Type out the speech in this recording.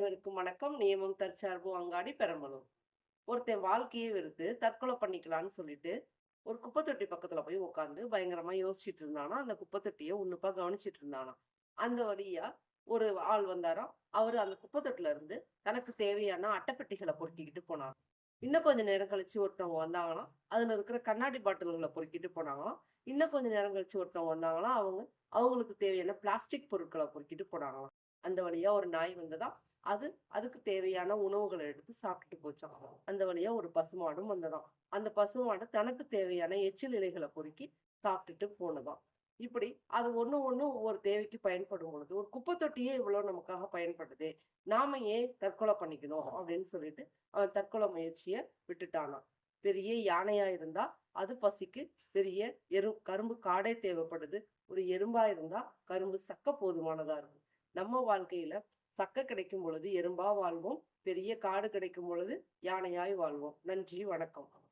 அனைவருக்கும் வணக்கம். நியமம் தற்சார்பு அங்காடி பெரம்பலூர். ஒருத்தன் வாழ்க்கையை வெறுத்து தற்கொலை பண்ணிக்கலாம்னு சொல்லிட்டு ஒரு குப்பை தொட்டி பக்கத்துல போய் உட்காந்து பயங்கரமா யோசிச்சுட்டு இருந்தானா. அந்த குப்பை தொட்டியை உன்னிப்பா கவனிச்சிட்டு இருந்தானா. அந்த வழியா ஒரு ஆள் வந்தாராம் அவரு அந்த குப்பை தொட்டில இருந்து தனக்கு தேவையான அட்டைப்பெட்டிகளை பொறுக்கிக்கிட்டு போனார். இன்னும் கொஞ்ச நேரம் கழிச்சு ஒருத்தவங்க வந்தாங்களாம். அதுல இருக்கிற கண்ணாடி பாட்டில்களை பொறுக்கிட்டு போனாங்களாம். இன்னும் கொஞ்ச நேரம் கழிச்சு ஒருத்தவங்க வந்தாங்களாம். அவங்க அவங்களுக்கு தேவையான பிளாஸ்டிக் பொருட்களை பொறுக்கிட்டு போனாங்களாம். அந்த வழியா ஒரு நாய் வந்ததா அது அதுக்கு தேவையான உணவுகளை எடுத்து சாப்பிட்டுட்டு போச்சான் அந்த வழியா ஒரு பசுமாடும் வந்ததாம் அந்த பசுமாடு தனக்கு தேவையான எச்சில் இலைகளை பொறுக்கி சாப்பிட்டுட்டு போனதாம் இப்படி அது ஒண்ணு ஒண்ணு ஒவ்வொரு தேவைக்கு பயன்படும் பொழுது ஒரு குப்பை தொட்டியே இவ்வளவு நமக்காக பயன்படுது நாம ஏன் தற்கொலை பண்ணிக்கணும் அப்படின்னு சொல்லிட்டு அவன் தற்கொலை முயற்சியை விட்டுட்டானாம் பெரிய யானையா இருந்தா அது பசிக்கு பெரிய எரு கரும்பு காடே தேவைப்படுது. ஒரு எறும்பா இருந்தா கரும்பு சக்க போதுமானதா இருக்கும். நம்ம வாழ்க்கையில சக்க கிடைக்கும் பொழுது எறும்பா வாழ்வோம். பெரிய காடு கிடைக்கும் பொழுது யானையாய் வாழ்வோம். நன்றி வணக்கம்.